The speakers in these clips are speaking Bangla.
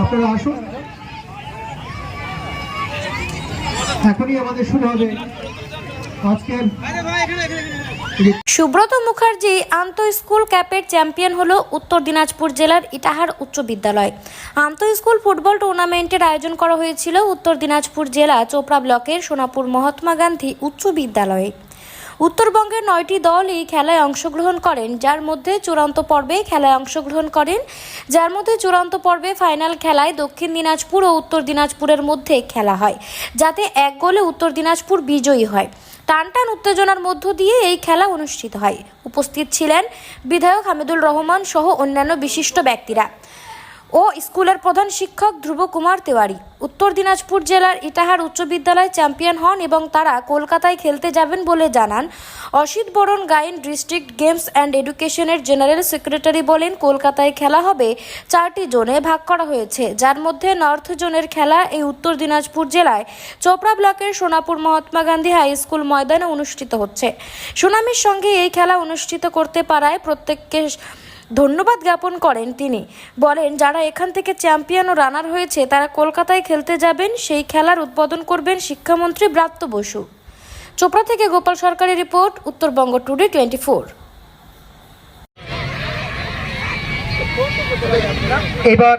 আপনারা আসুন। এখনই আমাদের শুরু হবে আজকের সুব্রত মুখার্জি আন্ত স্কুল ক্যাপের চ্যাম্পিয়ন হলো উত্তর দিনাজপুর জেলার ইটাহার উচ্চ বিদ্যালয়। আন্ত স্কুল ফুটবল টুর্নামেন্টের আয়োজন করা হয়েছিল উত্তর দিনাজপুর জেলা চোপড়া ব্লকের সোনাপুর মহাত্মা গান্ধী উচ্চ বিদ্যালয়ে। উত্তরবঙ্গের নয়টি দল এই খেলায় অংশগ্রহণ করেন, যার মধ্যে চূড়ান্ত পর্বে খেলায় অংশগ্রহণ করেন। যার মধ্যে চূড়ান্ত পর্বে ফাইনাল খেলায় দক্ষিণ দিনাজপুর ও উত্তর দিনাজপুরের মধ্যে খেলা হয়, যাতে এক গোলে উত্তর দিনাজপুর বিজয়ী হয়। টানটান উত্তেজনার মধ্য দিয়ে এই খেলা অনুষ্ঠিত হয়। উপস্থিত ছিলেন বিধায়ক হামিদুল রহমান সহ অন্যান্য বিশিষ্ট ব্যক্তিরা। ও স্কুলের প্রধান শিক্ষক ধ্রুব কুমার তেওয়ারি। উত্তর দিনাজপুর জেলার ইটাহার উচ্চ বিদ্যালয় চ্যাম্পিয়ন হন এবং তারা কলকাতায় খেলতে যাবেন বলে জানান। Asit Baran Gain district games and এডুকেশনের জেনারেল সেক্রেটারি বলেন, কলকাতায় খেলা হবে চারটি জোনে ভাগ করা হয়েছে। যার মধ্যে নর্থ জোনের খেলা এই উত্তর দিনাজপুর জেলায় চোপড়া ব্লকের সোনাপুর মহাত্মা গান্ধী হাই স্কুল ময়দানে অনুষ্ঠিত হচ্ছে। সুনামির সঙ্গে এই খেলা অনুষ্ঠিত করতে পারায় প্রত্যেককে ধন্যবাদ জ্ঞাপন করেন তিনি। বলেন, যারা এখান থেকে চ্যাম্পিয়ন ও রানার হয়েছে, তারা কলকাতায় খেলতে যাবেন, সেই খেলার উদ্বোধন করবেন শিক্ষামন্ত্রী ব্রাত্য বসু। চোপড়া থেকে গোপাল সরকারের report, Uttarbanga today twenty four. এবার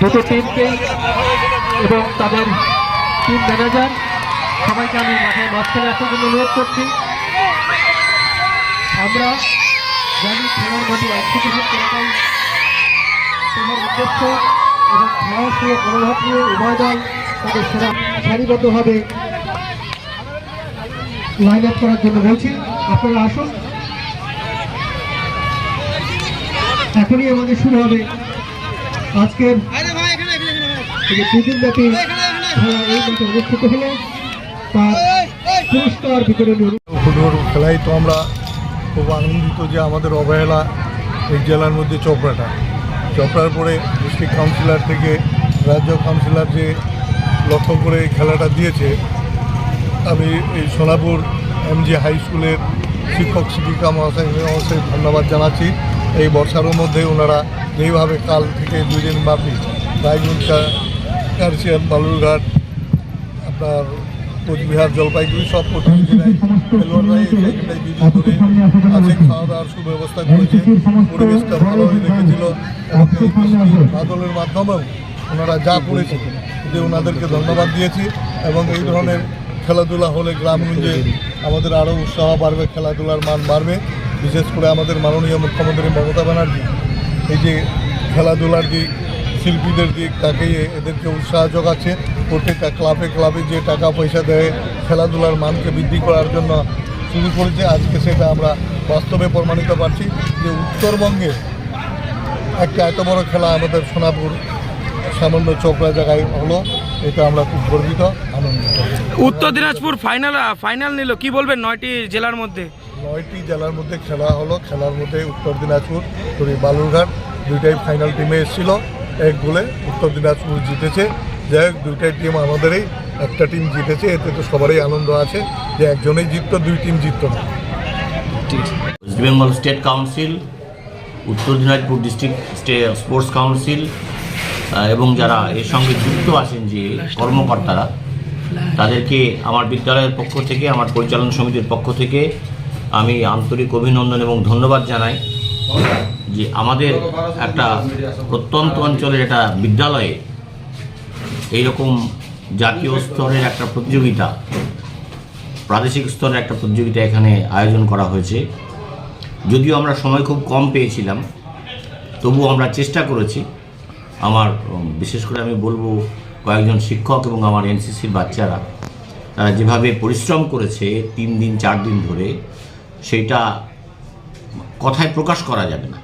দুটো টিমকে এবং তাদের টিম ম্যানেজার সবাইকে আমি মাঠে মাঝখানে আসার জন্য অনুরোধ করছি। আমরা জানি খেলার মাঠে অংশগ্রহণ করাটাই তোমার উদ্দেশ্য এবং সাহস নিয়ে মনোভাব নিয়ে উভয় দল তাদের সেরা সারিবদ্ধভাবে লাইন আপ করার জন্য বলছি। আপনারা আসুন। এখনই আমাদের শুরু হবে আজকের দুদিন খেলা এই মাঠে অনুষ্ঠিত হলো। তার পুরস্কার বিতরণী ফুটবল খেলায় তো আমরা খুব আনন্দিত যে আমাদের অবহেলা এই জেলার মধ্যে চপড়াটা। চপড়ার পরে ডিস্ট্রিক্ট কাউন্সিলর থেকে রাজ্য কাউন্সিলর যে লক্ষ্য করে এই খেলাটা দিয়েছে আমি এই সোনাপুর এমজি হাই স্কুলের শিক্ষক শিক্ষিকা মহাশয় মহাশয় ধন্যবাদ জানাচ্ছি। এই বর্ষার মধ্যে ওনারা যেইভাবে কাল থেকে দুই দিন ব্যাপী রায়গুঞ্জা কারচিয়ান বালুরঘাট, আপনার কোচবিহার, জলপাইগুড়ি সব প্রতিযোগিতায় খেলোয়াড়রাই আছে খাওয়া দাওয়ার সুব্যবস্থা করেছে। পরিবেশটা ভালোই রেখেছিল। এবং এই মাধ্যমেও ওনারা যা করেছে যে ওনাদেরকে ধন্যবাদ দিয়েছি এবং এই ধরনের খেলাধুলা হলে গ্রামগঞ্জে আমাদের আরও উৎসাহ বাড়বে, খেলাধুলার মান বাড়বে। বিশেষ করে আমাদের মাননীয় মুখ্যমন্ত্রী মমতা ব্যানার্জি এই যে খেলাধুলার দিক শিল্পীদের দিক তাকে এদেরকে উৎসাহ যোগাচ্ছে। প্রত্যেকটা ক্লাবে ক্লাবে যে টাকা পয়সা দেয় খেলাধুলার মানকে বৃদ্ধি করার জন্য শুরু করেছে। আজকে সেটা আমরা বাস্তবে প্রমাণিত পাচ্ছি যে উত্তরবঙ্গে একটা এত বড় খেলা আমাদের সোনাপুর সামান্য চোপড়া জায়গায় হলো। এটা আমরা খুব গর্বিত আনন্দিত। উত্তর দিনাজপুর ফাইনাল ফাইনাল নিল। কি বলবেন নয়টি জেলার মধ্যে? নয়টি জেলার মধ্যে খেলা হলো। খেলার মধ্যে উত্তর দিনাজপুর সরি বালুরঘাট দুইটাই ফাইনাল টিমে এসেছিল। এক গোলে উত্তর দিনাজপুর জিতেছে। যাই হোক, দুইটাই টিম আমাদেরই, একটা টিম জিতেছে, এতে তো সবারই আনন্দ আছে যে একজনেই জিততো, দুই টিম জিততো না। West Bengal state council Uttar Dinajpur district stay sports council এবং যারা এর সঙ্গে যুক্ত আছেন যে কর্মকর্তারা, তাদেরকে আমার বিদ্যালয়ের পক্ষ থেকে, আমার পরিচালনা সমিতির পক্ষ থেকে আমি আন্তরিক অভিনন্দন এবং ধন্যবাদ জানাই। যে আমাদের একটা প্রত্যন্ত অঞ্চলের একটা বিদ্যালয়ে এইরকম জাতীয় স্তরের একটা প্রতিযোগিতা, প্রাদেশিক স্তরের একটা প্রতিযোগিতা এখানে আয়োজন করা হয়েছে। যদিও আমরা সময় খুব কম পেয়েছিলাম, তবুও আমরা চেষ্টা করেছি। আমার বিশেষ করে আমি বলব কয়েকজন শিক্ষক এবং আমার এনসিসির বাচ্চারা, তারা যেভাবে পরিশ্রম করেছে তিন দিন, চার দিন ধরে, সেইটা কথায় প্রকাশ করা যাবে না।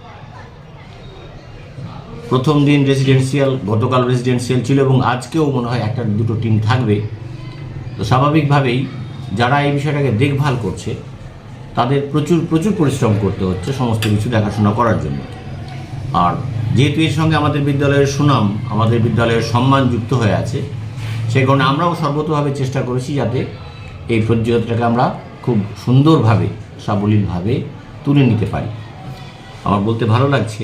প্রথম দিন রেসিডেন্সিয়াল গতকাল রেসিডেন্সিয়াল ছিল এবং আজকেও মনে হয় একটা দুটো টিম থাকবে। তো স্বাভাবিকভাবেই যারা এই বিষয়টাকে দেখভাল করছে, তাদের প্রচুর প্রচুর পরিশ্রম করতে হচ্ছে সমস্ত কিছু দেখাশোনা করার জন্য। আর যেহেতু এর সঙ্গে আমাদের বিদ্যালয়ের সুনাম, আমাদের বিদ্যালয়ের সম্মান যুক্ত হয়ে আছে, সেই কারণে আমরাও সর্বতভাবে চেষ্টা করেছি যাতে এই প্রতিযোগিতাটাকে আমরা খুব সুন্দরভাবে, সাবলীলভাবে তুলে নিতে পারি। আমার বলতে ভালো লাগছে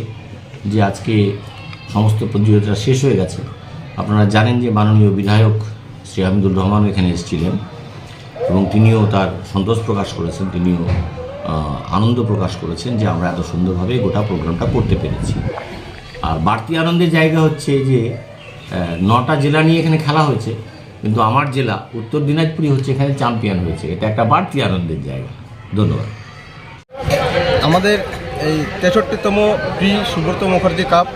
যে আজকে সমস্ত প্রতিযোগিতা শেষ হয়ে গেছে। আপনারা জানেন যে মাননীয় বিধায়ক শ্রী হামিদুর রহমান এখানে এসেছিলেন এবং তিনিও তার সন্তোষ প্রকাশ করেছেন, তিনিও আনন্দ প্রকাশ করেছেন যে আমরা এত সুন্দরভাবে গোটা প্রোগ্রামটা করতে পেরেছি। আর বাড়তি আনন্দের জায়গা হচ্ছে যে নটা জেলা নিয়ে এখানে খেলা হয়েছে, কিন্তু আমার জেলা উত্তর দিনাজপুরই হচ্ছে এখানে চ্যাম্পিয়ন হয়েছে। এটা একটা বাড়তি আনন্দের জায়গা। ধন্যবাদ। আমাদের এই তেষট্টিতম প্রি সুব্রত মুখার্জি কাপ,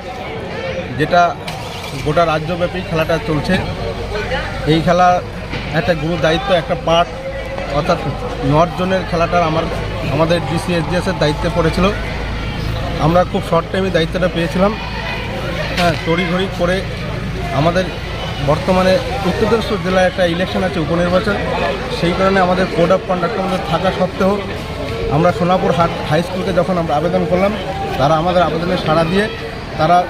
যেটা গোটা রাজ্যব্যাপী খেলাটা চলছে। এই খেলা একটা গুরু দায়িত্ব, একটা পার্ট, অর্থাৎ নর্থ জোনের খেলাটার আমার, আমাদের ডিসি ডিসিএসডিএসের দায়িত্বে পড়েছিল। আমরা খুব শর্ট টাইমে দায়িত্বটা পেয়েছিলাম। হ্যাঁ তড়িঘড়ি করে আমাদের বর্তমানে উত্তর জেলায় একটা ইলেকশন আছে উপনির্বাচন। সেই কারণে আমাদের কোড অফ কন্ডাক্ট আমাদের থাকা সত্ত্বেও আমরা সোনাপুর হাট হাই স্কুলকে যখন আমরা আবেদন করলাম, তারা আমাদের আবেদনে সাড়া দিয়ে তারা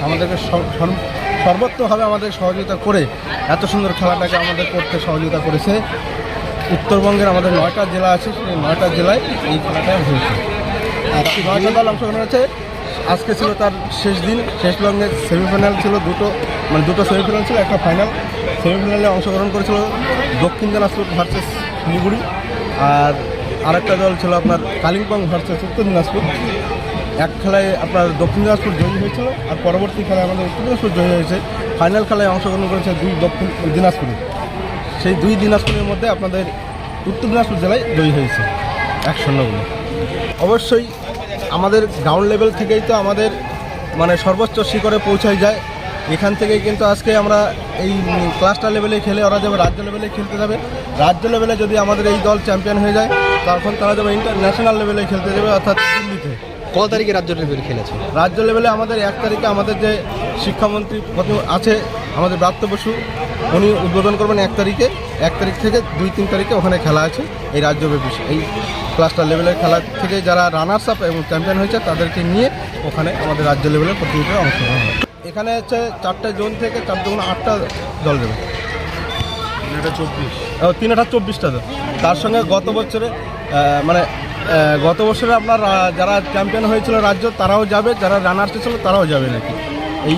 আমাদেরকে সর- সর- সর্বত্রভাবে আমাদের সহযোগিতা করে এত সুন্দর খেলাটাকে আমাদের করতে সহযোগিতা করেছে। উত্তরবঙ্গের আমাদের নয়টা জেলা আছে, সেই নয়টা জেলায় এই খেলাটা হয়েছে। নয়টা দল অংশগ্রহণ হয়েছে। আজকে ছিল তার শেষ দিন, শেষ লঙ্গে সেমিফাইনাল ছিল, দুটো মানে দুটো সেমিফাইনাল ছিল, একটা ফাইনাল সেমিফাইনালে অংশগ্রহণ করেছিল দক্ষিণ দিনাজপুর ভার্সেস শিলিগুড়ি। আর আরেকটা দল ছিল আপনার কালিম্পং ভার্সেস উত্তর দিনাজপুর। এক খেলায় আপনার দক্ষিণ দিনাজপুর জয়ী হয়েছিল আর পরবর্তী খেলায় আমাদের উত্তর দিনাজপুর জয়ী হয়েছে। ফাইনাল খেলায় অংশগ্রহণ করেছে দুই দক্ষিণ দিনাজপুরে। সেই দুই দিনাজপুরের মধ্যে আপনাদের উত্তর দিনাজপুর জেলায় জয়ী হয়েছে এক শূন্য বলে অবশ্যই আমাদের গ্রাউন্ড লেভেল থেকেই তো আমাদের মানে সর্বোচ্চ শিখরে পৌঁছায় যায়। এখান থেকেই কিন্তু আজকে আমরা এই ক্লাস্টার লেভেলে খেলে ওরা যাবে রাজ্য লেভেলে খেলতে যাবে রাজ্য লেভেলে যদি আমাদের এই দল চ্যাম্পিয়ন হয়ে যায় তখন তারা যাবে ইন্টারন্যাশনাল লেভেলে খেলতে যাবে অর্থাৎ দিল্লিতে। কত তারিখে রাজ্য লেভেলে খেলেছে? রাজ্য লেভেলে আমাদের এক তারিখে আমাদের যে শিক্ষামন্ত্রী আছে আমাদের ব্রাত্য বসু উনি উদ্বোধন করবেন এক তারিখে। এক তারিখ থেকে দুই তিন তারিখে ওখানে খেলা আছে এই রাজ্যব্যাপী এই ক্লাস্টার লেভেলের খেলা থেকে যারা রানার্স আপ এবং চ্যাম্পিয়ন হয়েছে তাদেরকে নিয়ে ওখানে আমাদের রাজ্য লেভেলের প্রতিযোগিতায় অংশগ্রহণ হবে। এখানে হচ্ছে চারটে জোন থেকে চার দুগুণ আটটা দল যাবে ও, তিন হাজার চব্বিশটা দল তার সঙ্গে গত বছরে মানে গত বছরে আপনার যারা চ্যাম্পিয়ন হয়েছিল রাজ্য তারাও যাবে। যারা রানার্স ছিল তারাও যাবে নাকি? এই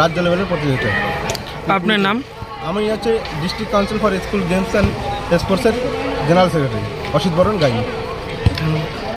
রাজ্য লেভেলের প্রতিযোগিতায় আপনার নাম? আমি হচ্ছে district council for school games and স্পোর্টসের general secretary Asit Baran gynae.